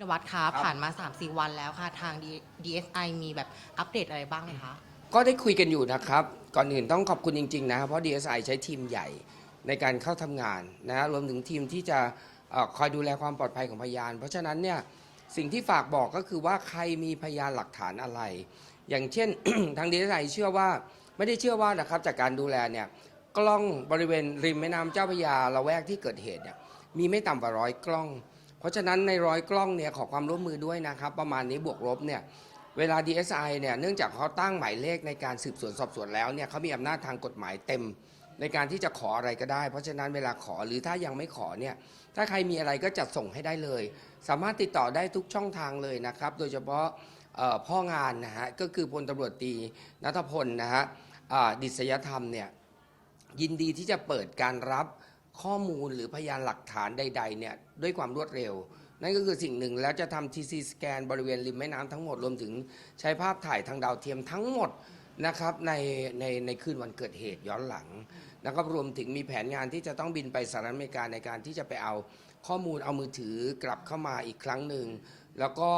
นวัดคะครับผ่านมา 3-4 วันแล้วค่ะ ทาง D- DSI มีแบบอัปเดตอะไรบ้างไหมคะ ก็ได้คุยกันอยู่นะครับ ก่อนอื่นต้องขอบคุณจริง ๆ นะครับเพราะ DSI ใช้ทีมใหญ่ในการเข้าทำงานนะฮะรวมถึงทีมที่จะเอ่อคอยดูแลความปลอดภัยของพยาน เพราะฉะนั้นเนี่ยสิ่งที่ฝากบอกก็คือว่าใครมีพยานหลักฐานอะไร อย่างเช่น ทาง DSI เชื่อว่าไม่ได้เชื่อว่านะครับจากการดูแลเนี่ยกล้องบริเวณริมแม่น้ำเจ้าพระยาละแวกที่เกิดเหตุเนี่ยมีไม่ต่ำกว่าร้อยกล้องเพ ราะฉะนั้นในร้อยกล้องเนี่ยขอความร่วมมือด้วยนะครับ ประมาณนี้บวกลบเนี่ยเวลา DSI เนี่ยเนื่องจากเขาตั้งหมายเลขในการสืบสวนสอบสวนแล้วเนี่ยเขามีอำนาจทางกฎหมายเต็ม ในการที่จะขออะไรก็ได้ เพราะฉะนั้นเวลาขอหรือถ้ายังไม่ขอเนี่ยถ้าใครมีอะไรก็จัดส่งให้ได้เลย สามารถติดต่อได้ทุกช่องทางเลยนะครับ โดยเฉพาะพ่องานนะฮะก็คือพลตำรวจตีนัทพลนะฮะดิษยธรรมเนี่ยยินดีที่จะเปิดการรับ ข้อมูลหรือพยานหลักฐานใดๆเนี่ยด้วยความรวดเร็ว นั่นก็คือสิ่งหนึ่งแล้วจะทำ TC สแกนบริเวณริมแม่น้ำทั้งหมดรวมถึงใช้ภาพถ่ายทางดาวเทียมทั้งหมดนะครับในในในคืนวันเกิดเหตุย้อนหลังนะครับรวมถึงมีแผนงานที่จะต้องบินไปสหรัฐอเมริกาในการที่จะไปเอาข้อมูลเอามือถือกลับเข้ามาอีกครั้งหนึ่งแล้วก็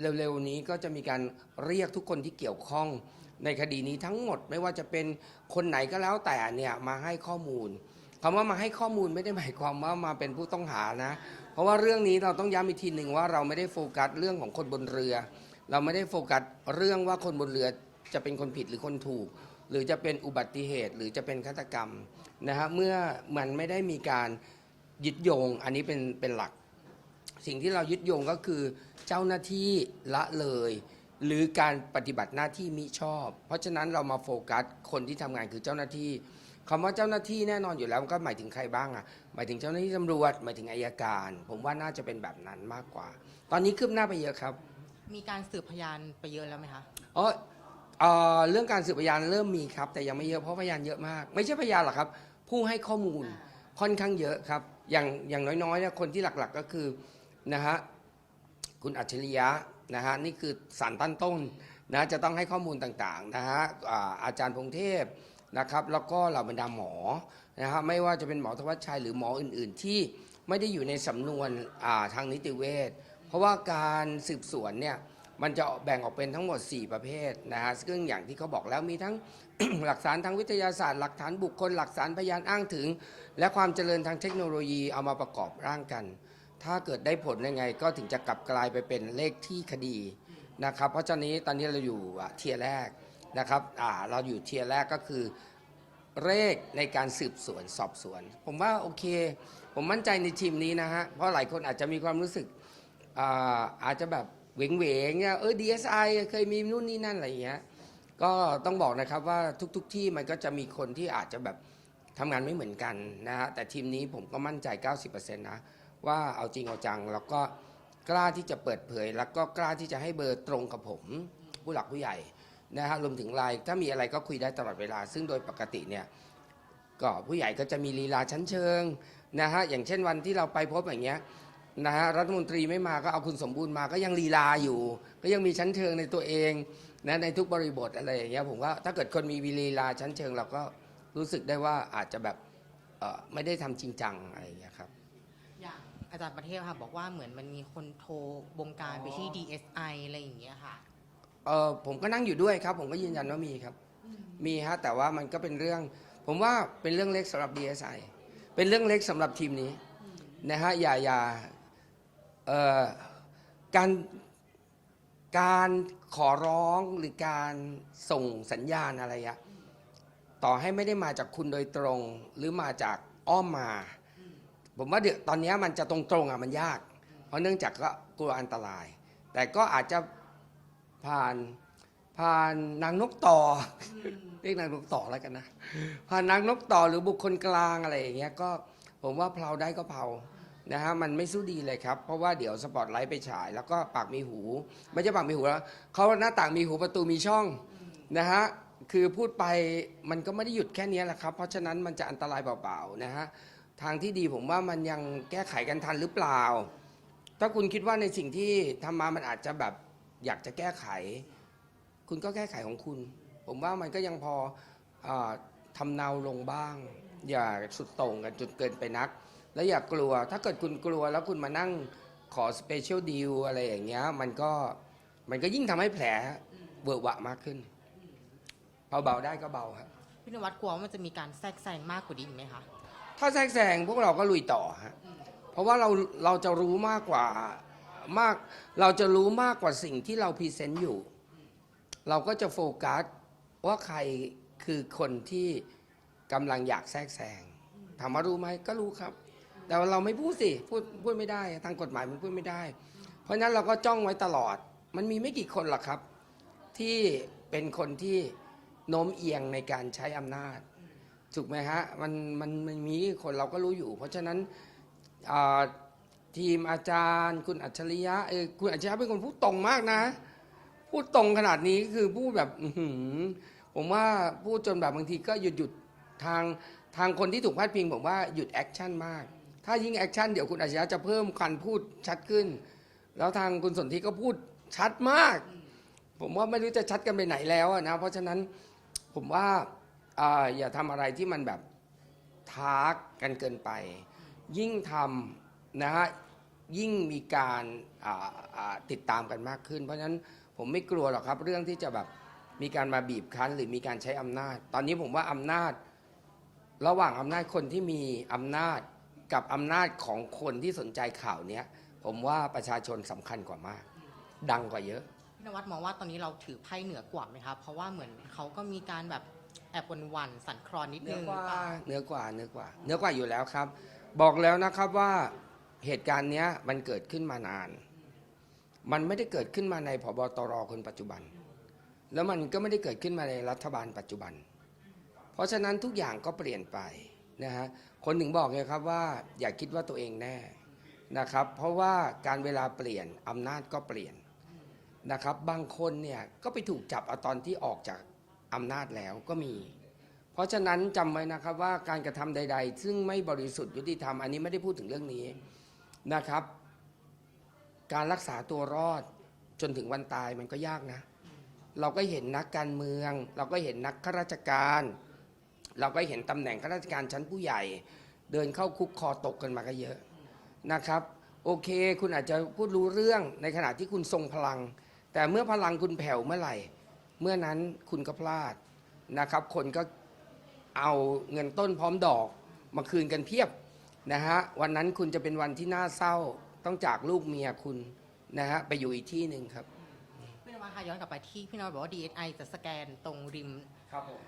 เร็วๆนี้ก็จะมีการเรียกทุกคนที่เกี่ยวข้องในคดีนี้ทั้งหมดไม่ว่าจะเป็นคนไหนก็แล้วแต่เนี่ยมาให้ข้อมูล คำว่ามาให้ข้อมูลไม่ได้หมายความว่ามาเป็นผู้ต้องหานะ เพราะว่าเรื่องนี้เราต้องย้ำอีกทีหนึ่งว่าเราไม่ได้โฟกัสเรื่องของคนบนเรือ เราไม่ได้โฟกัสเรื่องว่าคนบนเรือจะเป็นคนผิดหรือคนถูก หรือจะเป็นอุบัติเหตุหรือจะเป็นฆาตกรรมนะฮะเมื่อมันไม่ได้มีการยึดโยงอันนี้เป็นเป็นหลัก สิ่งที่เรายึดโยงก็คือเจ้าหน้าที่ละเลย หรือการปฏิบัติหน้าที่มิชอบ เพราะฉะนั้นเรามาโฟกัสคนที่ทำงานคือเจ้าหน้าที่ คำว่าเจ้าหน้าที่แน่นอนอยู่แล้วมันก็หมายถึงใครบ้างอะหมายถึงเจ้าหน้าที่ตำรวจหมายถึงอายการ ผมว่าน่าจะเป็นแบบนั้นมากกว่า ตอนนี้คืบหน้าไปเยอะครับ มีการสืบพยานไปเยอะแล้วไหมคะอ๋อเอ่อเรื่องการสืบพยานเริ่มมีครับ แต่ยังไม่เยอะเพราะพยานเยอะมาก ไม่ใช่พยานหรอกครับ ผู้ให้ข้อมูลค่อนข้างเยอะครับ อย่างอย่างน้อยๆเนี่ยคนที่หลักๆก็คือนะฮะคุณอัจฉริยะนะฮะนี่คือสารตั้นต้นนะจะต้องให้ข้อมูลต่างๆนะฮะอ่าอาจารย์พงเทพ นะครับ แล้วก็เหล่าบรรดาหมอนะฮะไม่ว่าจะเป็นหมอธวัชชัยหรือหมออื่น ๆ ที่ไม่ได้อยู่ในสำนวนาทางนิติเวชเพราะว่าการสืบสวนเนี่ยมันจะแบ่งออกเป็นทั้งหมด 4 ประเภทนะฮะซึ่งอย่างที่เขาบอกแล้วมีทั้งหลักฐานทางวิทยาศาสตร์ หลักฐานบุคคล หลักฐานพยานอ้างถึง และความเจริญทางเทคโนโลยีเอามาประกอบร่างกัน ถ้าเกิดได้ผลยังไง ก็ถึงจะกลับกลายไปเป็นเลขที่คดีนะครับ เพราะฉะนั้ตอนนี้เราอยู่เทียร์แรก นะครับเราอยู่เทียร์แรกก็คือเลขในการสืบสวนสอบสวน ผมว่าโอเค ผมมั่นใจในทีมนี้นะฮะ เพราะหลายคนอาจจะมีความรู้สึกอาอาจจะแบบเหวงเวงๆเนี่ยเออ DSI เคยมีนู่นนี่นั่นอะไรอย่างเงี้ยก็ต้องบอกนะครับว่าทุกๆทที่มันก็จะมีคนที่อาจจะแบบทำงานไม่เหมือนกันนะฮะ แต่ทีมนี้ผมก็มั่นใจ 90%นะว่าเอาจริงเอาจัง แล้วก็กล้าที่จะเปิดเผย แล้วก็กล้าที่จะให้เบอร์ตรงกับผม ผู้หลักผู้ใหญ่ นะฮะรวมถึงไลน์ถ้ามีอะไรก็คุยได้ตลอดเวลา ซึ่งโดยปกติเนี่ยก็ผู้ใหญ่ก็จะมีลีลาชั้นเชิงนะฮะอย่างเช่นวันที่เราไปพบอย่างเงี้ยนะฮะรัฐมนตรีไม่มาก็เอาคุณสมบูรณ์มาก็ยังลีลาอยู่ ก็ยังมีชั้นเชิงในตัวเองนะในทุกบริบทอะไรอย่างเงี้ยผมว่าถ้าเกิดคนมีวีลีลาชั้นเชิงเราก็รู้สึกได้ว่าอาจจะแบบเอ่อไม่ได้ทำจริงจังอะไรอย่างเงี้ยครับอย่างอาจารย์ประเทศค่ะบอกว่าเหมือนมันมีคนโทรบงการไปที่ DSI อะไรอย่างเงี้ยค่ะ เออผมก็นั่งอยู่ด้วยครับ ผมก็ยืนยันว่ามีครับ มีฮะแต่ว่ามันก็เป็นเรื่อง ผมว่าเป็นเรื่องเล็กสำหรับ DSI เป็นเรื่องเล็กสำหรับทีมนี้นะฮะอย่าอย่าเอ่อการการขอร้องหรือการส่งสัญญาณอะไรอะต่อให้ไม่ได้มาจากคุณโดยตรง หรือมาจากอ้อมมา ผมว่าเดี๋ยวตอนเนี้ยมันจะตรงๆอะมันยาก เพราะเนื่องจากก็กลัวอันตราย แต่ก็อาจจะ ผ่านผ่านนางนกต่ออเรียกนางนกต่อแล้วกันนะผ่านนางนกต่อหรือบุคคลกลางอะไรอย่างเงี้ยก็ผมว่าเพลาได้ก็เผานะฮะมันไม่สู้ดีเลยครับ เพราะว่าเดี๋ยวสปอตไลท์ไปฉาย แล้วก็ปากมีหู ไม่ใช่ปากมีหูแล้วเขาหน้าต่างมีหูประตูมีช่องนะฮะคือพูดไปมันก็ไม่ได้หยุดแค่เนี้ยแหละครับ เพราะฉะนั้นมันจะอันตรายเปล่าๆนะฮะทางที่ดีผมว่ามันยังแก้ไขกันทันหรือเปล่า ถ้าคุณคิดว่าในสิ่งที่ทำมามันอาจจะแบบ อยากจะแก้ไข คุณก็แก้ไขของคุณ ผมว่ามันก็ยังพออาทำเนาลงบ้าง อย่าสุดโต่งกันจนเกินไปนัก และอย่ากลัว ถ้าเกิดคุณกลัวแล้วคุณมานั่งขอสเปเชียลดีลอะไรอย่างเงี้ยมันก็มันก็ยิ่งทำให้แผลเวอะหวะมากขึ้นเอาเบาได้ก็เบาครับพี่นวัดกลัวว่ามันจะมีการแทรกแซงมากกว่านี้อีกไหมคะถ้าแทรกแซงพวกเราก็ลุยต่อฮะเพราะว่าเราเราจะรู้มากกว่า มาก เราจะรู้มากกว่าสิ่งที่เราพรีเซนต์อยู่ เราก็จะโฟกัสว่าใครคือคนที่กำลังอยากแทรกแซงถามว่ารู้ไหมก็รู้ครับ แต่เราไม่พูดสิพูดพูดไม่ได้ทางกฎหมายมันพูดไม่ได้ เพราะฉะนั้นเราก็จ้องไว้ตลอด มันมีไม่กี่คนหรอกครับ ที่เป็นคนที่โน้มเอียงในการใช้อำนาจถูกไหมฮะมันมันมันมีคนเราก็รู้อยู่ เพราะฉะนั้นอ่า ทีมอาจารย์ คุณอัจฉริยะเออคุณอัจฉริยะเป็นคนพูดตรงมากนะ พูดตรงขนาดนี้คือพูดแบบอืผมว่าพูดจนแบบบางทีก็หยุดหยุดทางทางคนที่ถูกพาดพิงผมว่าหยุดแอคชั่นมาก ถ้ายิ่งแอคชั่นเดี๋ยวคุณอัจฉริยะจะเพิ่มการพูดชัดขึ้น แล้วทางคุณสนธิก็พูดชัดมาก ผมว่าไม่รู้จะชัดกันไปไหนแล้วนะ เพราะฉะนั้นผมว่าอ่าอย่าทำอะไรที่มันแบบท้ากันเกินไป ยิ่งทำ นะฮะยิ่งมีการอ่าอ่าติดตามกันมากขึ้น เพราะฉะนั้นผมไม่กลัวหรอกครับ เรื่องที่จะแบบมีการมาบีบคั้น หรือมีการใช้อำนาจ ตอนนี้ผมว่าอำนาจ ระหว่างอำนาจคนที่มีอำนาจกับอำนาจของคนที่สนใจข่าวเนี้ยผมว่าประชาชนสำคัญกว่ามาก ดังกว่าเยอะพี่นวัดมองว่าตอนนี้เราถือไพ่เหนือกว่าไหมคะเพราะว่าเหมือนเขาก็มีการแบบแอบหวันๆสั่นคลอนนิดเหนืนึองกว่าหรือเปล่าเหนือกว่าเหนือกว่าเหนือกว่าอยู่แล้วครับ บอกแล้วนะครับว่า เหตุการณ์เนี้ยมันเกิดขึ้นมานาน มันไม่ได้เกิดขึ้นมาในพบตรคนปัจจุบัน แล้วมันก็ไม่ได้เกิดขึ้นมาในรัฐบาลปัจจุบัน เพราะฉะนั้นทุกอย่างก็เปลี่ยนไปนะฮะ คนถึงบอกไงครับว่าอย่าคิดว่าตัวเองแน่นะครับ เพราะว่าการเวลาเปลี่ยนอำนาจก็เปลี่ยนนะครับ บางคนเนี่ยก็ไปถูกจับเอาตอนที่ออกจากอำนาจแล้วก็มี เพราะฉะนั้นจำไว้นะครับว่าการกระทำใด ๆ ซึ่งไม่บริสุทธิ์ยุติธรรมอันนี้ไม่ได้พูดถึงเรื่องนี้ นะครับ การรักษาตัวรอดจนถึงวันตายมันก็ยากนะ เราก็เห็นนักการเมือง เราก็เห็นนักข้าราชการ เราก็เห็นตำแหน่งข้าราชการชั้นผู้ใหญ่ เดินเข้าคุกคอตกกันมาก็เยอะนะครับ โอเค คุณอาจจะพูดรู้เรื่องในขณะที่คุณทรงพลัง แต่เมื่อพลังคุณแผ่วเมื่อไหร่ เมื่อนั้นคุณก็พลาดนะครับ คนก็เอาเงินต้นพร้อมดอกมาคืนกันเพียบ นะฮะวันนั้นคุณจะเป็นวันที่น่าเศร้าต้องจากลูกเมียคุณนะฮะไปอยู่อีกที่หนึ่งครับ พี่นวัดคะย้อนกลับไปที่พี่นวัดบอกว่า DSI จะสแกนตรงริม ครับผม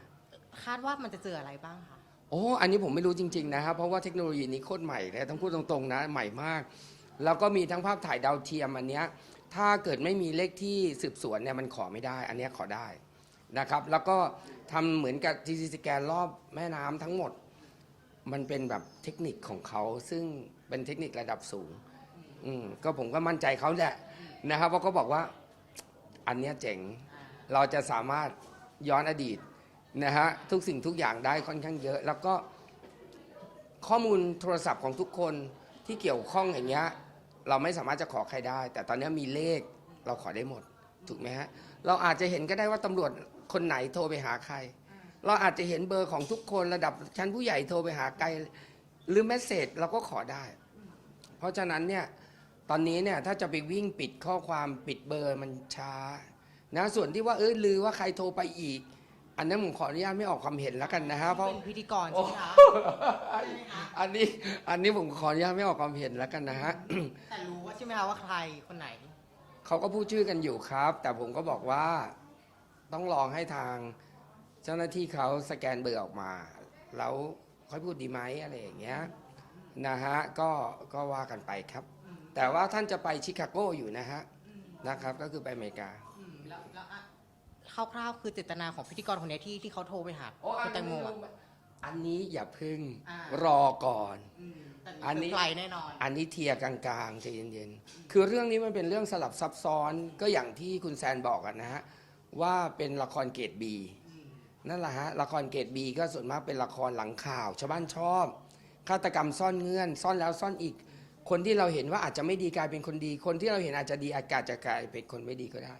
คาดว่ามันจะเจออะไรบ้างคะ โอ้ อันนี้ผมไม่รู้จริง ๆ นะครับ เพราะว่าเทคโนโลยีนี้โคตรใหม่เลยต้องพูดตรงๆนะ ใหม่มาก แล้วก็มีทั้งภาพถ่ายดาวเทียมอันเนี้ย ถ้าเกิดไม่มีเลขที่สืบสวนเนี่ยมันขอไม่ได้ อันเนี้ยขอได้นะครับ แล้วก็ทำเหมือนกับ TC สแกนรอบแม่น้ำทั้งหมด มันเป็นแบบเทคนิคของเขาซึ่งเป็นเทคนิคระดับสูง อืมก็ผมก็มั่นใจเขาแหละนะครับเพราะเขาบอกว่าอันเนี้ยเจ๋งเราจะสามารถย้อนอดีตนะฮะทุกสิ่งทุกอย่างได้ค่อนข้างเยอะ แล้วก็ข้อมูลโทรศัพท์ของทุกคนที่เกี่ยวข้องอย่างเงี้ยเราไม่สามารถจะขอใครได้ แต่ตอนนี้มีเลขเราขอได้หมด ถูกไหมฮะ เราอาจจะเห็นก็ได้ว่าตำรวจคนไหนโทรไปหาใคร เราอาจจะเห็นเบอร์ของทุกคนระดับชั้นผู้ใหญ่โทรไปหาใครหรือเมสเซจเราก็ขอได้ เพราะฉะนั้นเนี่ยตอนนี้เนี่ยถ้าจะไปวิ่งปิดข้อความปิดเบอร์มันช้านะส่วนที่ว่าเออลือว่าใครโทรไปอีก อันนั้นผมขออนุญาตไม่ออกความเห็นแล้วกันนะฮะเพราะเป็นพิธีกรใช่ไหมคะอันนี้อันนี้ผมขออนุญาตไม่ออกความเห็นแล้วกันนะฮะแต่รู้ว่าใช่ไหมคะว่าใครคนไหนเขาก็พูดชื่อกันอยู่ครับ แต่ผมก็บอกว่าต้องลองให้ทาง เจ้าหน้าที่เขาสแกนเบอร์ออกมา แล้วค่อยพูดดีไหมอะไรอย่างเงี้ยนะฮะก็ก็ว่ากันไปครับ แต่ว่าท่านจะไปชิคาโกอยู่นะฮะนะครับ ก็คือไปอเมริกาอืมแล้วแล้วอะคร่าวๆคือเจตนาของพิธีกรคนเนี้ยที่ที่เขาโทรไปหาโอ้คุณแตงโมอะอันนี้อย่าพึ่งอ่ารอก่อน อืมแต่อันนี้เซร์ไพรส์แน่นอน อันนี้เทียร์กลางๆใจเย็นๆ คือเรื่องนี้มันเป็นเรื่องสลับซับซ้อนก็อย่างที่คุณแซนบอกกันนะฮะ ว่าเป็นละครเกรดบี นั่นแหละฮะละครเกรดบีก็ส่วนมากเป็นละครหลังข่าว ชาวบ้านชอบฆาตกรรมซ่อนเงื่อน ซ่อนแล้วซ่อนอีก คนที่เราเห็นว่าอาจจะไม่ดีกลายเป็นคนดี คนที่เราเห็นอาจจะดีอากาศจะกลายเป็นคนไม่ดีก็ได้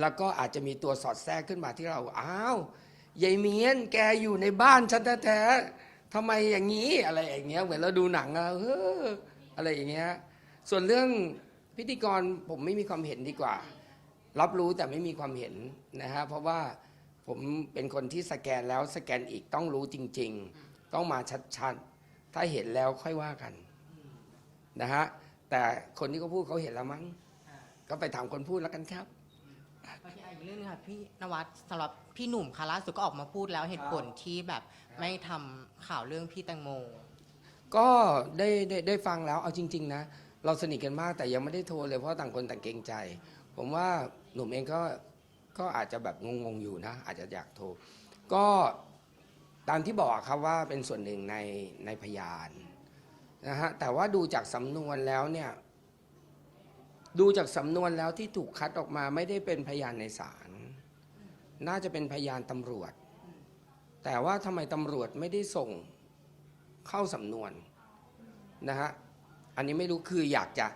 แล้วก็อาจจะมีตัวสอดแทรกขึ้นมาที่เราอ้าวยายเมียนแกอยู่ในบ้านฉันแท้ๆทำไมอย่างนี้อะไรอย่างเงี้ยเหมือนเราดูหนังอะเอออะไรอย่างเงี้ยส่วนเรื่องพิธีกรผมไม่มีความเห็นดีกว่า รับรู้แต่ไม่มีความเห็นนะฮะเพราะว่า ผมเป็นคนที่สแกนแล้วสแกนอีกต้องรู้จริง ๆ ต้องมาชัดๆ ถ้าเห็นแล้วค่อยว่ากันนะฮะแต่คนที่เขาพูดเขาเห็นแล้วมั้งอ่าก็ไปถามคนพูดแล้วกันครับแล้วที่อีกเรื่องนึงค่ะพี่นวัดสำหรับพี่หนุ่มค่ะล่าสุดก็ออกมาพูดแล้วเหตุผลที่แบบไม่ทำข่าวเรื่องพี่แตงโม ก็ได้ได้ได้ฟังแล้วเอาจริง ๆ นะ เราสนิทกันมากแต่ยังไม่ได้โทรเลยเพราะต่างคนต่างเกรงใจ ผมว่าหนุ่มเองก็ ก็อาจจะแบบงงๆอยู่นะ อาจจะอยากโทร ก็ตามที่บอกครับว่าเป็นส่วนหนึ่งในในพยานนะฮะแต่ว่าดูจากสำนวนแล้วเนี่ย ดูจากสำนวนแล้วที่ถูกคัดออกมาไม่ได้เป็นพยานในศาลน่าจะเป็นพยานตำรวจ แต่ว่าทำไมตำรวจไม่ได้ส่งเข้าสำนวนนะฮะอันนี้ไม่รู้คืออยากจะ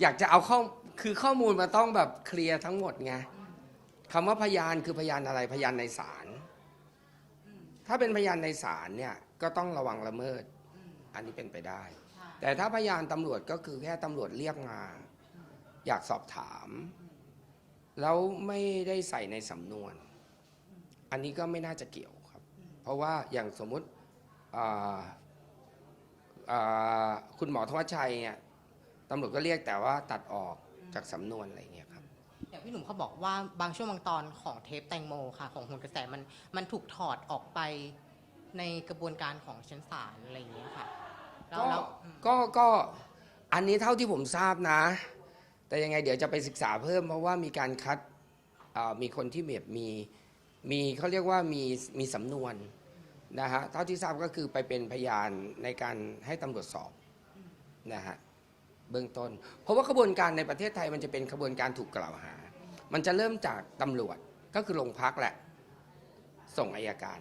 อยากจะเอาข้อ คือข้อมูลมาต้องแบบเคลียร์ทั้งหมดไงคำว่าพยานคือพยานอะไรพยานในศาลถ้าเป็นพยานในศาลเนี่ยก็ต้องระวังละเมิด อันนี้เป็นไปได้ แต่ถ้าพยานตำรวจก็คือแค่ตำรวจเรียกมา อยากสอบถาม แล้วไม่ได้ใส่ในสำนวน อันนี้ก็ไม่น่าจะเกี่ยวครับ เพราะว่าอย่างสมมุติคุณหมอธวัชชัยเนี่ยตำรวจก็เรียกแต่ว่าตัดออก จากสำนวนอะไรอย่างเงี้ยครับ อย่างพี่หนุ่มเขาบอกว่าบางช่วงบางตอนของเทปแตงโมค่ะ ของโหนกระแสมันมันถูกถอดออกไปในกระบวนการของชั้นศาลอะไรอย่างเงี้ยค่ะแล้วก็แล้วอืมก็ก็อันนี้เท่าที่ผมทราบนะ แต่ยังไงเดี๋ยวจะไปศึกษาเพิ่มเพราะว่ามีการคัดอ่ามีคนที่แบบมีมีเขาเรียกว่ามีมีสำนวนนะฮะเท่าที่ทราบก็คือไปเป็นพยานในการให้ตำรวจสอบนะฮะ เบื้องต้น เพราะว่ากระบวนการในประเทศไทยมันจะเป็นกระบวนการถูกกล่าวหา มันจะเริ่มจากตำรวจก็คือโรงพักแหละ ส่งอายการ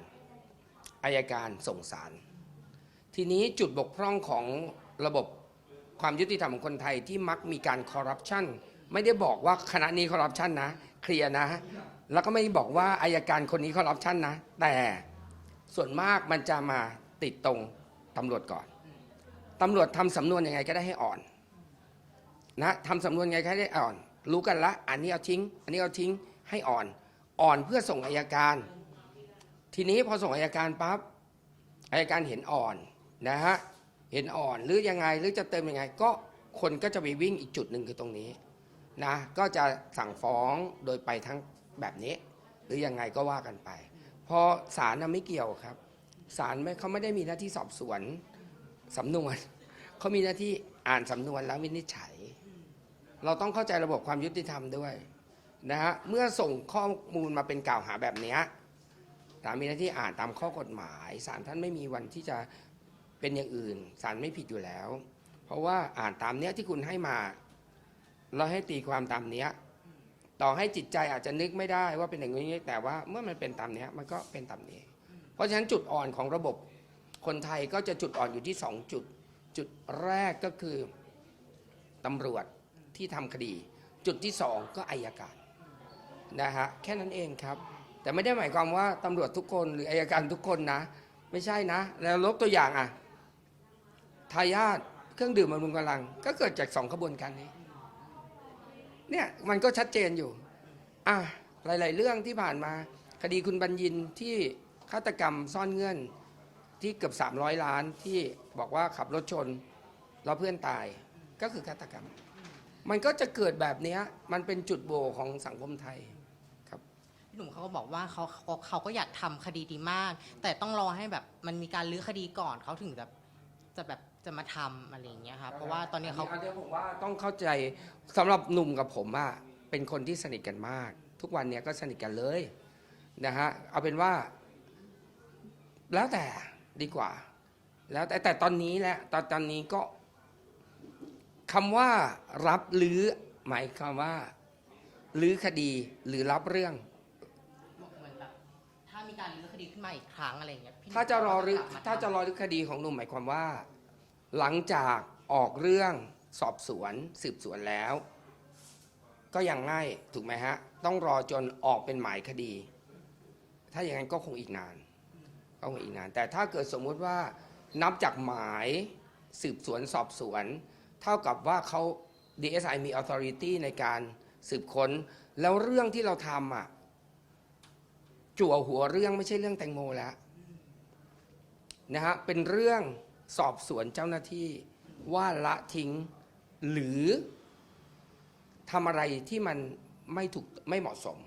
อายการส่งศาลทีนี้จุดบกพร่องของระบบความยุติธรรมของคนไทยที่มักมีการคอร์รัปชันไม่ได้บอกว่าคณะนี้คอร์รัปชันนะ เคลียร์นะ แล้วก็ไม่บอกว่าอายการคนนี้คอร์รัปชันนะ แต่ส่วนมากมันจะมาติดตรงตำรวจก่อนตำรวจทำสำนวนยังไงก็ได้ให้อ่อน นะทำสำนวนยังไงก็ได้อ่อน รู้กันละ อันนี้เอาทิ้ง อันนี้เอาทิ้งให้อ่อน อ่อนเพื่อส่งอายการ ทีนี้พอส่งอายการปั๊บอายการเห็นอ่อนนะฮะเห็นอ่อนหรือยังไงหรือจะเติมยังไง ก็คนก็จะไปวิ่งอีกจุดหนึ่งคือตรงนี้นะก็จะสั่งฟ้องโดยไปทั้งแบบนี้ หรือยังไงก็ว่ากันไป พอศาลนะไม่เกี่ยวครับศาลไม่เขาไม่ได้มีหน้าที่สอบสวนสำนวนเขามีหน้าที่อ่านสำนวนแล้ววินิจฉัย เราต้องเข้าใจระบบความยุติธรรมด้วยนะฮะเมื่อส่งข้อมูลมาเป็นกล่าวหาแบบนี้ยศาลมีหน้าที่อ่านตามข้อกฎหมายศาลท่านไม่มีวันที่จะเป็นอย่างอื่นศาลไม่ผิดอยู่แล้ว เพราะว่าอ่านตามเนี้ยที่คุณให้มาเราให้ตีความตามเนี้ยต่อให้จิตใจอาจจะนึกไม่ได้ว่าเป็นอย่างนี้แต่ว่าเมื่อมันเป็นตามเนี้ยมันก็เป็นตามนี้ เพราะฉะนั้นจุดอ่อนของระบบคนไทยก็จะจุดอ่อนอยู่ที่สองจุด จุดแรกก็คือตำรวจ ที่ทำคดี จุดที่สองก็อายการนะฮะแค่นั้นเองครับ แต่ไม่ได้หมายความว่าตำรวจทุกคนหรืออายการทุกคนนะ ไม่ใช่นะ แล้วลบตัวอย่างอะทายาทเครื่องดื่มบำรุงกำลัง ก็เกิดจากสองขบวนการนี้เนี่ยมันก็ชัดเจนอยู่อะหลาย ๆ เรื่องที่ผ่านมา คดีคุณบัญญินที่ฆาตกรรมซ่อนเงื่อนที่เกือบ 300 ล้านที่บอกว่าขับรถชนแล้วเพื่อนตายก็คือฆาตกรรม มันก็จะเกิดแบบเนี้ยมันเป็นจุดโหวของสังคมไทยพี่หนุ่มเขาก็บอกว่าเขาเขาเขาก็อยากทำคดีดีมาก แต่ต้องรอให้แบบมันมีการลื้อคดีก่อนเขาถึงจะจะแบบจะมาทำอะไรอย่างเงี้ยค่ะเพราะว่าตอนนี้เขาอันนี้ผมว่าต้องเข้าใจสำหรับหนุ่มกับผมอะเป็นคนที่สนิทกันมาก ทุกวันเนี้ยก็สนิทกันเลยนะฮะเอาเป็นว่า แล้วแต่ดีกว่า แล้วแต่แต่ตอนนี้แหละตอนตอนนี้ก็ คำว่ารับหรือหมายความว่าลื้อคดีหรือรับเรื่อง เหมือนแบบถ้ามีการลื้อคดีขึ้นมาอีกครั้งอะไรอย่างเงี้ยพี่หนุ่มถ้าจะรอรื้อก็กลับมถ้าจะรอรื้อคดีของหนุ่มหมายความว่า หลังจากออกเรื่องสอบสวนสืบสวนแล้ว ก็ยังง่ายถูกไหมฮะ ต้องรอจนออกเป็นหมายคดี ถ้าอย่างนั้นก็คงอีกนาน ก็คงอีกนาน แต่ถ้าเกิดสมมุติว่านับจากหมายสืบสวนสอบสวน เท่ากับว่าเขา DSI มี authority ในการสืบค้น แล้วเรื่องที่เราทำอะจั่วหัวเรื่องไม่ใช่เรื่องแตงโมแล้วนะฮะเป็นเรื่องสอบสวนเจ้าหน้าที่ว่าละทิ้ง หรือทำอะไรที่มันไม่ถูกไม่เหมาะสม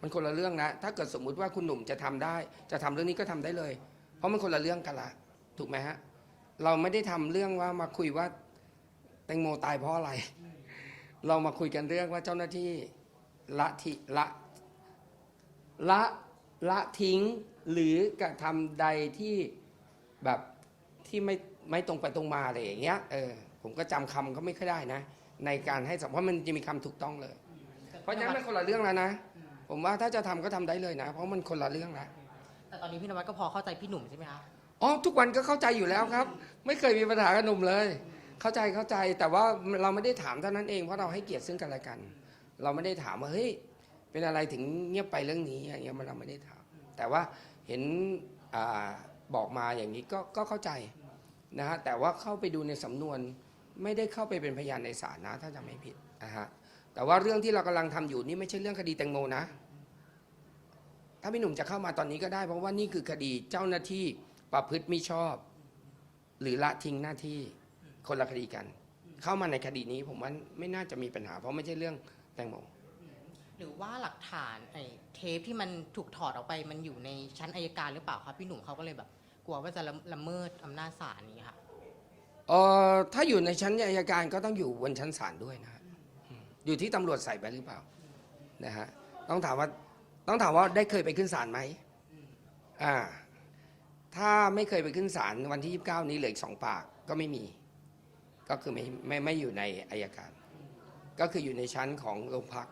มันคนละเรื่องนะ ถ้าเกิดสมมุติว่าคุณหนุ่มจะทำได้ จะทำเรื่องนี้ก็ทำได้เลย เพราะมันคนละเรื่องกันละถูกไหมฮะเราไม่ได้ทำเรื่องว่ามาคุยว่า ตงโมตายเพราะอะไร เรามาคุยกันเรื่องว่าเจ้าหน้าที่ละทิละละละทิ้งหรือกระทำใดที่แบบที่ไม่ไม่ตรงไปตรงมาอะไรอย่างเงี้ยเออผมก็จำคำเขาไม่ค่อยได้นะ ในการให้สัมเพราะมันจะมีคำถูกต้องเลย เพราะฉะนั้นมันคนละเรื่องแล้วนะ ผมว่าถ้าจะทำก็ทำได้เลยนะ เพราะมันคนละเรื่องแล้วแต่ตอนนี้พี่นวัดก็พอเข้าใจพี่หนุ่มใช่ไหมคะอ๋อทุกวันก็เข้าใจอยู่แล้วครับ ไม่เคยมีปัญหากับหนุ่มเลย เข้าใจเข้าใจแต่ว่าเราไม่ได้ถามเท่านั้นเองเพราะเราให้เกียรติซึ่งกันและกัน เราไม่ได้ถามว่าเฮ้ยเป็นอะไรถึงเงียบไปเรื่องนี้อย่างเงี้ยมันเราไม่ได้ถาม แต่ว่าเห็นอบอกมาอย่างนี้ก็ก็เข้าใจนะฮะแต่ว่าเข้าไปดูในสำนวนไม่ได้เข้าไปเป็นพยานในศาลนะถ้าจะไม่ผิดนะฮะแต่ว่าเรื่องที่เรากำลังทำอยู่นี่ไม่ใช่เรื่องคดีแตงโมนะ ถ้าพี่หนุ่มจะเข้ามาตอนนี้ก็ได้ เพราะว่านี่คือคดีเจ้าหน้าที่ประพฤติมิชอบ หรือละทิ้งหน้าที่ คนละคดีกัน เข้ามาในคดีนี้ผมว่าไม่น่าจะมีปัญหา เพราะไม่ใช่เรื่องแตงโมหรือว่าหลักฐานไอ้เทปที่มันถูกถอดออกไปมันอยู่ในชั้นอายการหรือเปล่าครับพี่หนุ่มเขาก็เลยแบบ กลัวว่าจะละละเมิดอำนาจศาลนี้ค่ะเอ่อถ้าอยู่ในชั้นอัยการก็ต้องอยู่บนชั้นศาลด้วยนะฮะอืมอยู่ที่ตำรวจใส่ไปหรือเปล่านะฮะต้องถามว่าต้องถามว่าได้เคยไปขึ้นศาลไหมอ่าถ้าไม่เคยไปขึ้นศาลวันที่ 29 นี้เหลืออีกสองปากก็ไม่มี ก็คือไม่ไม่ไม่อยู่ในอายการ ก็คืออยู่ในชั้นของโรงพัก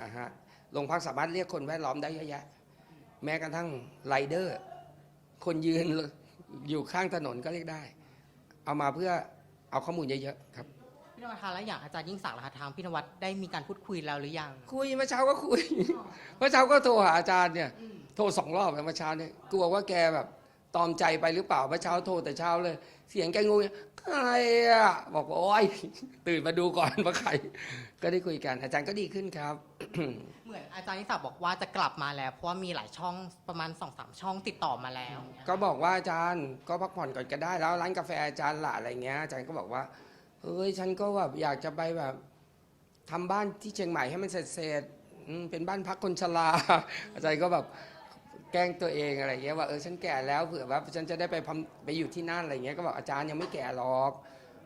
อ่าฮะโรงพักสามารถเรียกคนแวดล้อมได้เยอะแยะ แม้กระทั่งไรเดอร์ คนยืนอยู่ข้างถนนก็เรียกได้ เอามาเพื่อเอาข้อมูลเยอะๆครับพี่นวัดคะแล้วอย่างอาจารย์ยิ่งศักดิ์ล่ะคะทางพี่นวัดได้มีการพูดคุยแล้วหรือยัง คุยเมื่อเช้าก็คุยเมื่อเช้าก็โทรหาอาจารย์เนี่ยโทรสองรอบแล้วเมื่อเช้าเนี่ยกลัวว่าแกแบบ ตอมใจไปหรือเปล่าเมื่อเช้าโทรแต่เช้าเลย เสียงแกงงใครอะบอกว่าโอ๊ยตื่นมาดูก่อนว่าใคร ก็ได้คุยกัน อาจารย์ก็ดีขึ้นครับ เหมือนอาจารย์ยิ่งศักดิ์บอกว่าจะกลับมาแล้ว เพราะว่ามีหลายช่องประมาณสองสามช่องติดต่อมาแล้ว ก็บอกว่าอาจารย์ก็พักผ่อนก่อนก็ได้ แล้วร้านกาแฟอาจารย์ละอะไรเงี้ยอาจารย์ก็บอกว่าเฮ้ยฉันก็แบบอยากจะไปแบบทำบ้านที่เชียงใหม่ให้มันเสร็จๆอืมเป็นบ้านพักคนชราอาจารย์ก็แบบ แกล้งตัวเองอะไรเงี้ยว่าเออฉันแก่แล้วเผื่อว่าฉันจะได้ไปพำไปอยู่ที่นั่นอะไรเงี้ยก็บอกอาจารย์ยังไม่แก่หรอก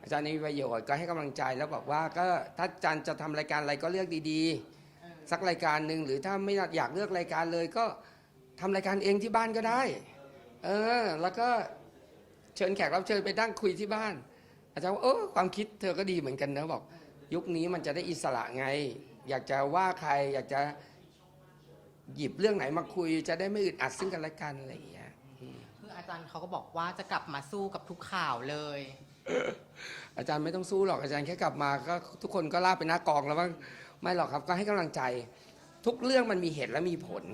อาจารย์มีประโยชน์ก็ให้กำลังใจแล้วบอกว่าก็ถ้าอาจารย์จะทำรายการอะไรก็เลือกดีๆ สักรายการหนึ่งหรือถ้าไม่อยากเลือกรายการเลยก็ทำรายการเองที่บ้านก็ได้ เออ แล้วก็เชิญแขกรับเชิญไปนั่งคุยที่บ้าน อาจารย์ว่าเออความคิดเธอก็ดีเหมือนกันนะบอก ยุคนี้มันจะได้อิสระไง อยากจะว่าใครอยากจะ หยิบเรื่องไหนมาคุย จะได้ไม่อึดอัดซึ่งกันและกันอะไรอย่างเงี้ยคืออาจารย์เขาก็บอกว่าจะกลับมาสู้กับทุกข่าวเลย อาจารย์ไม่ต้องสู้หรอกอาจารย์แค่กลับมาก็ทุกคนก็ลาบไปหน้ากองแล้วว่าไม่หรอกครับก็ให้กำลังใจ ทุกเรื่องมันมีเหตุและมีผล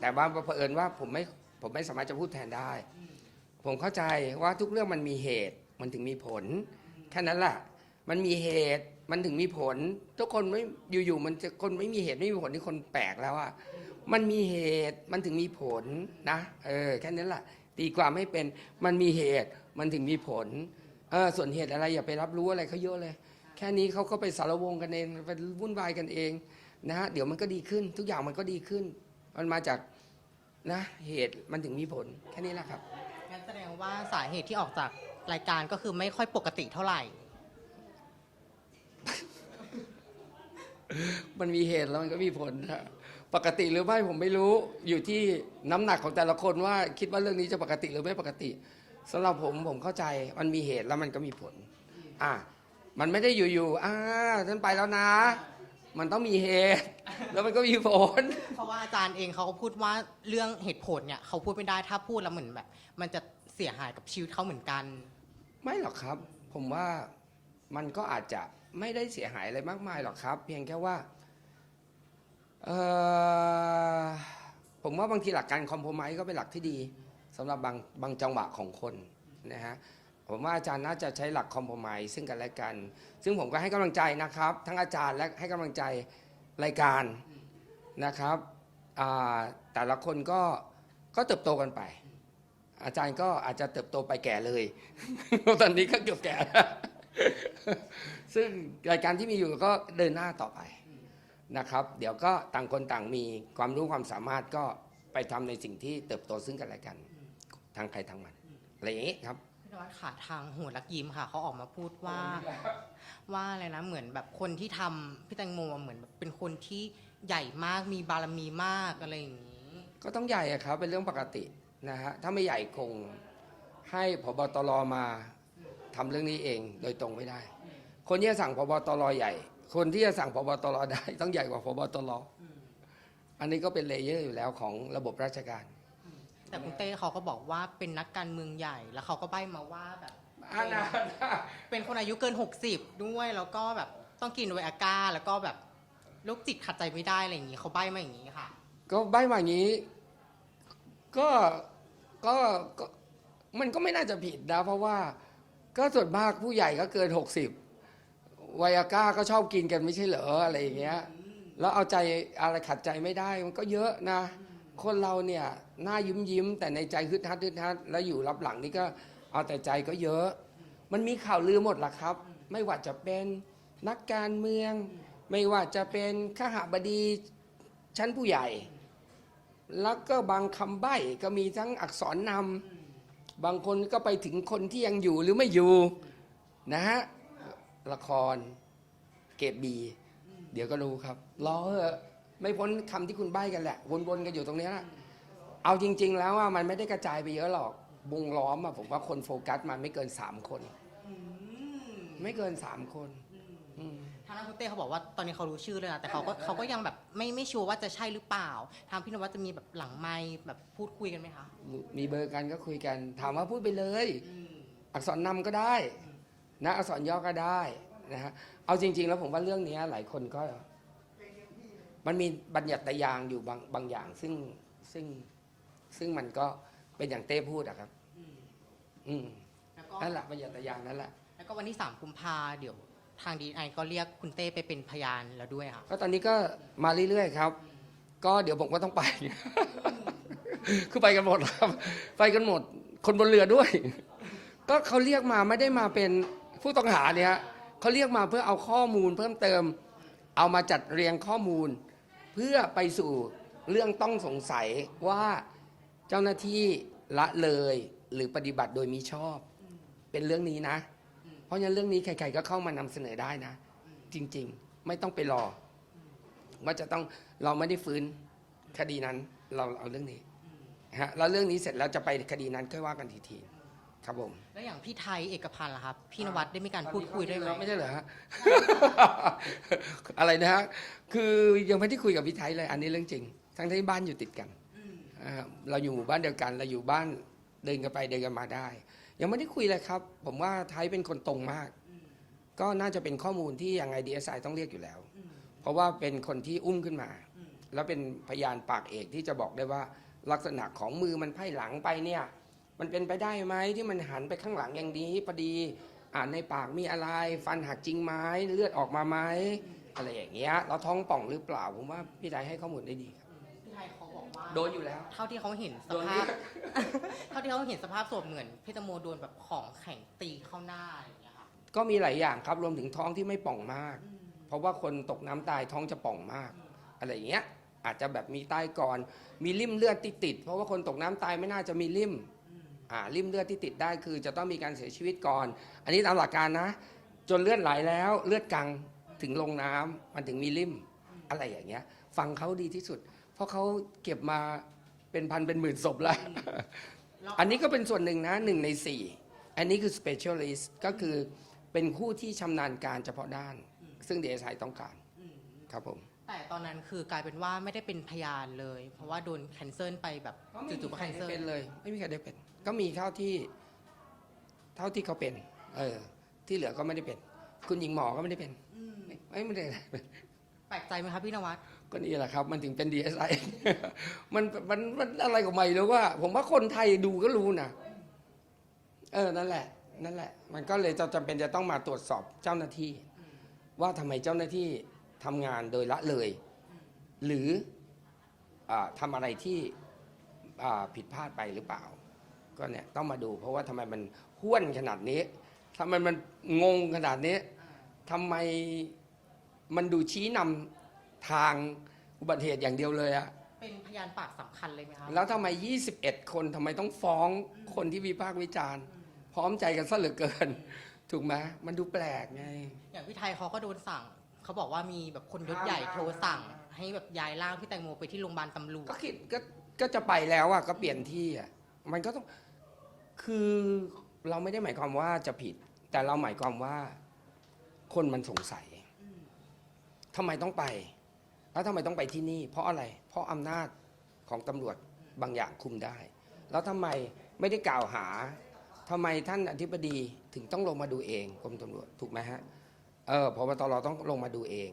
แต่ว่าเผอิญว่าผมไม่ผมไม่สามารถจะพูดแทนได้ ผมเข้าใจว่าทุกเรื่องมันมีเหตุมันถึงมีผลแค่นั้นแหละมันมีเหตุมันถึงมีผล ทุกคนไม่อยู่ๆมันจะคนไม่มีเหตุไม่มีผลที่คนแปลกแล้วอะ มันมีเหตุมันถึงมีผลนะเออแค่นั้นแหละตีความให้เป็นมันมีเหตุมันถึงมีผลเออส่วนเหตุอะไรอย่าไปรับรู้อะไรเขาเยอะเลย แค่นี้เขาก็ไปสารวงกันเองไปวุ่นวายกันเองนะฮะเดี๋ยวมันก็ดีขึ้น ทุกอย่างมันก็ดีขึ้น มันมาจากนะเหตุมันถึงมีผลแค่นี้แหละครับงั้นแสดงว่าสาเหตุที่ออกจากรายการก็คือไม่ค่อยปกติเท่าไหร่ มันมีเหตุแล้วมันก็มีผลนะ ปกติหรือไม่ผมไม่รู้อยู่ที่น้ำหนักของแต่ละคนว่าคิดว่าเรื่องนี้จะปกติหรือไม่ปกติสำหรับผมผมเข้าใจมันมีเหตุแล้วมันก็มีผล อะมันไม่ได้อยู่ๆอ่าฉันไปแล้วนะ มันต้องมีเหตุ แล้วมันก็มีผล เพราะว่าอาจารย์เองเขาก็พูดว่าเรื่องเหตุผลเนี่ยเขาพูดไม่ได้ถ้าพูดแล้วเหมือนแบบ มันจะเสียหายกับชีวิตเขาเหมือนกัน ไม่หรอกครับ ผมว่ามันก็อาจจะไม่ได้เสียหายอะไรมากมายหรอกครับ เพียงแค่ว่า เอ่อผมว่าบางทีหลักการคอมโพมไก็เป็นหลักที่ดีสำหรับบางบางจังหวะของคนนะฮะผมว่าอาจารย์น่าจะใช้หลักคอมโพมายซึ่งกันและกัน ซึ่งผมก็ให้กำลังใจนะครับ ทั้งอาจารย์และให้กำลังใจรายการนะครับอ่าแต่ละคนก็ก็เติบโตกันไป อาจารย์ก็อาจจะเติบโตไปแก่เลย ตอนนี้ก็เกือบแก่แล้วซึ่งรายการที่มีอยู่ก็เดินหน้าต่อไป นะครับ เดี๋ยวก็ต่างคนต่างมีความรู้ความสามารถก็ไปทำในสิ่งที่เติบโตซึ่งกันและกัน ทางใครทางมันอะไรอย่างนี้ครับพี่นวัดขาทางหัวรักยิ้มค่ะเขาออกมาพูดว่า ว่าอะไรนะเหมือนแบบคนที่ทำพี่แตงโมเหมือนแบบเป็นคนที่ใหญ่มากมีบารมีมากอะไรอย่างนี้ ก็ต้องใหญ่อะครับ เป็นเรื่องปกตินะฮะถ้าไม่ใหญ่คงให้พบตรมาทำเรื่องนี้เองโดยตรงไม่ได้ คนที่จะสั่งพบตรใหญ่ คนที่จะสั่งพบตรได้ ต้องใหญ่กว่าพบตรอันนี้ก็เป็นเลเยอร์อยู่แล้วของระบบราชการ แต่คุณเต้เขาก็บอกว่าเป็นนักการเมืองใหญ่แล้วเขาก็ใบ้มาว่าแบบอันนั้นเป็นคนอายุเกิน 60 ด้วยแล้วก็แบบต้องกินไวอาก้าแล้วก็แบบโรคจิตขัดใจไม่ได้อะไรอย่างนี้เขาใบ้มาอย่างนี้ค่ะ ก็ใบมาอย่างนี้ ก็ก็ก็มันก็ไม่น่าจะผิดนะเพราะว่าก็ส่วนมากผู้ใหญ่ก็เกิน 60 ไวอาก้าก็ชอบกินกันไม่ใช่เหรออะไรอย่างเงี้ยแล้วเอาใจอะไรขัดใจไม่ได้มันก็เยอะนะ คนเราเนี่ยหน้ายิ้มยิ้มแต่ในใจฮึดฮัดฮึดฮัดแล้วอยู่รับหลังนี่ก็เอาแต่ใจก็เยอะ มันมีข่าวลือหมดละครับ ไม่ว่าจะเป็นนักการเมือง ไม่ว่าจะเป็นข้าหบดีชั้นผู้ใหญ่ แล้วก็บางคำใบ้ก็มีทั้งอักษรนำบางคนก็ไปถึงคนที่ยังอยู่หรือไม่อยู่นะฮะ ละคร เกรดบี เดี๋ยวก็รู้ครับ รอเถอะไม่พ้นคำที่คุณใบ้กันแหละ วนๆกันอยู่ตรงเนี้ยนะเอาจริง ๆ แล้วว่ามันไม่ได้กระจายไปเยอะหรอกวงล้อมอะผมว่าคนโฟกัสมันไม่เกินสามคน ไม่เกินสามคนอืม ทางด้านคุณเต้เขาบอกว่าตอนนี้เขารู้ชื่อเลยนะแต่เขาก็เขาก็ยังแบบไม่ไม่ชัวร์ว่าจะใช่หรือเปล่า ทางพี่นวัดจะมีแบบหลังไมค์แบบพูดคุยกันไหมคะ มีเบอร์กันก็คุยกัน ถามว่าพูดไปเลย อักษรนำก็ได้ นะอักษรย่อก็ได้นะฮะเอาจริง ๆ แล้วผมว่าเรื่องเนี้ยหลายคนก็ มันมีบัญญัติยางอยู่บางบางอย่าง ซึ่งซึ่งซึ่งมันก็เป็นอย่างเต้พูดอะครับ อืมแล้วก็นั่นแหละบัญญัติยางนั่นแหละแล้วก็วันที่3กุมภาเดี๋ยวทางดีไอก็เรียกคุณเต้ไปเป็นพยานแล้วด้วยค่ะก็ตอนนี้ก็มาเรื่อยๆครับ ก็เดี๋ยวผมก็ต้องไป คือไปกันหมดครับ ไปกันหมด คนบนเรือด้วย ก็เขาเรียกมาไม่ได้มาเป็น ผู้ต้องหาเนี่ยฮะเขาเรียกมาเพื่อเอาข้อมูลเพิ่มเติม เอามาจัดเรียงข้อมูล เพื่อไปสู่เรื่องต้องสงสัยว่าเจ้าหน้าที่ละเลยหรือปฏิบัติโดยมิชอบ เป็นเรื่องนี้นะ เพราะฉะนั้นเรื่องนี้ใครๆก็เข้ามานำเสนอได้นะ จริงๆ ไม่ต้องไปรอ ว่าจะต้องเราไม่ได้ฟื้นคดีนั้น เราเอาเรื่องนี้ฮะแล้วเรื่องนี้เสร็จแล้วจะไปคดีนั้นค่อยว่ากันทีที ครับผมแล้วอย่างพี่ไทยเอกพันธ์ล่ะครับ พี่นวัดได้มีการพูดคุยด้วยไหมไม่ใช่เหรอฮะ อะไรนะฮะคือยังไม่ได้คุยกับพี่ไทยเลยอันนี้เรื่องจริง ทั้งที่บ้านอยู่ติดกันอ่าเราอยู่หมู่บ้านเดียวกัน เราอยู่บ้านเดินกันไปเดินกันมาได้ ยังไม่ได้คุยเลยครับ ผมว่าไทยเป็นคนตรงมาก ก็น่าจะเป็นข้อมูลที่ยังไงดีเอสไอต้องเรียกอยู่แล้ว เพราะว่าเป็นคนที่อุ้มขึ้นมา แล้วเป็นพยานปากเอกที่จะบอกได้ว่าลักษณะของมือมันไพ่หลังไปเนี่ย มันเป็นไปได้ไหมที่มันหันไปข้างหลังอย่างนี้พอดีอ่านในปากมีอะไร ฟันหักจริงไหมเลือดออกมาไหมอะไรอย่างเงี้ยเราท้องป่องหรือเปล่าผมว่าพี่ไทยให้ข้อมูลได้ดีครับพี่ไทยเขาบอกว่าโดนอยู่แล้ว เท่าที่เขาเห็นสโดนภาเรียพกเท่าที่เขาเห็นสภาพศพเหมือนพี่แตงโมโดนแบบของแข็งตีเข้าหน้าอะไรอย่างเงี้ยค่ะก็มีหลายอย่างครับรวมถึงท้องที่ไม่ป่องมาก เพราะว่าคนตกน้ำตายท้องจะป่องมาก อะไรอย่างเงี้ยอาจจะแบบมีใต้ก่อน มีริ่มเลือดที่ติดเพราะว่าคนตกน้ำตายไม่น่าจะมีริ่มอ่า ริ่มเลือดที่ติดได้คือจะต้องมีการเสียชีวิตก่อน อันนี้ตามหลักการนะ จนเลือดไหลแล้วเลือดกังถึงลงน้ำมันถึงมีริ่มอะไรอย่างเงี้ย ฟังเขาดีที่สุด เพราะเขาเก็บมาเป็นพันเป็นหมื่นศพแล้ว อันนี้ก็เป็นส่วนหนึ่งนะหนึ่งในสี่อันนี้คือ specialist ก็คือเป็นผู้ที่ชำนาญการเฉพาะด้าน ซึ่ง DSI ต้องการครับผม แต่ตอนนั้นคือกลายเป็นว่าไม่ได้เป็นพยานเลย เพราะว่าโดนแคนเซิลไปแบบจู่ๆก็แคนเซิลเป็นเลย ไม่มีใครได้เป็น ก็มีเท่าที่เท่าที่เขาเป็น เออ ที่เหลือก็ไม่ได้เป็น คุณหญิงหมอก็ไม่ได้เป็นไม่ไม่ได้แปลกใจไหมครับพี่นวัดก็นี่แหละครับ มันถึงเป็น DSI มันมันมันอะไรของไม่รู้ว่า ผมว่าคนไทยดูก็รู้นะเออนั่นแหละ นั่นแหละ มันก็เลยจะจำเป็นจะต้องมาตรวจสอบเจ้าหน้าที่ ว่าทำไมเจ้าหน้าที่ ทำงานโดยละเลย หรืออาทำอะไรที่อ่าผิดพลาดไปหรือเปล่า ก็เนี่ยต้องมาดู เพราะว่าทำไมมันห้วนขนาดนี้ทำไมมันงงขนาดนี้ทำไมมันดูชี้นำทางอุบัติเหตุอย่างเดียวเลยอะเป็นพยานปากสำคัญเลยไหมคะแล้วทำไม 21 คนทำไมต้องฟ้องคนที่วิพากษ์วิจารณ์ พร้อมใจกันซะเหลือเกิน ถูกไหมมันดูแปลกไง อย่างพี่ไทยเขาก็โดนสั่ง เขาบอกว่ามีแบบคนยศใหญ่โทรสั่ง ให้แบบย้ายร่างพี่แตงโมไปที่โรงพยาบาลตำรวจก็คิดก็ก็จะไปแล้วอะก็เปลี่ยนที่อะมันก็ต้องคือเราไม่ได้หมายความว่าจะผิด แต่เราหมายความว่า คนมันสงสัยทำไมต้องไป แล้วทำไมต้องไปที่นี่ เพราะอะไร เพราะอำนาจของตำรวจบางอย่างคุมได้ แล้วทำไมไม่ได้กล่าวหาทำไมท่านอธิบดีถึงต้องลงมาดูเองกรมตำรวจถูกไหมฮะ เออพบตรต้องลงมาดูเอง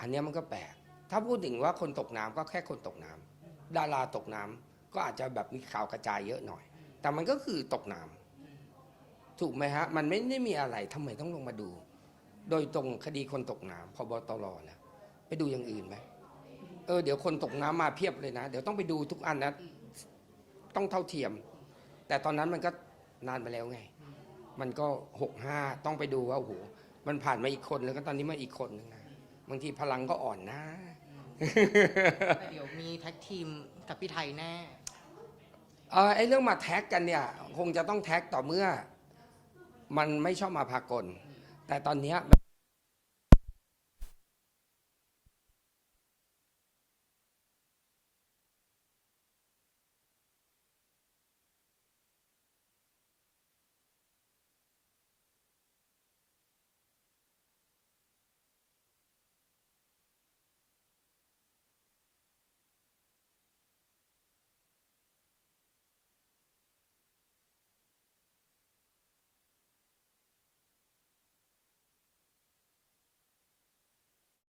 อันนี้มันก็แปลก ถ้าพูดถึงว่าคนตกน้ำก็แค่คนตกน้ำดาราตกน้ำก็อาจจะแบบมีข่าวกระจายเยอะหน่อย แต่มันก็คือตกน้ำถูกไหมฮะ มันไม่ได้มีอะไรทำไมต้องลงมาดู โดยตรงคดีคนตกน้ำพบตรนะไปดูอย่างอื่นไหมเออเดี๋ยวคนตกน้ำมาเพียบเลยนะ เดี๋ยวต้องไปดูทุกอันนะต้องเท่าเทียม แต่ตอนนั้นมันก็นานไปแล้วไง มันก็หกห้าต้องไปดูว่าโอ้โห มันผ่านมาอีกคนแล้วก็ตอนนี้มาอีกคนนึงนะบางทีพลังก็อ่อนนะแต่เดี๋ยวมีแท็กทีมกับพี่ไทยแน่เออไอเรื่องมาแท็กกันเนี่ย คงจะต้องแท็กต่อเมื่อ มันไม่ชอบมาพากลแต่ตอนเนี้ยมัน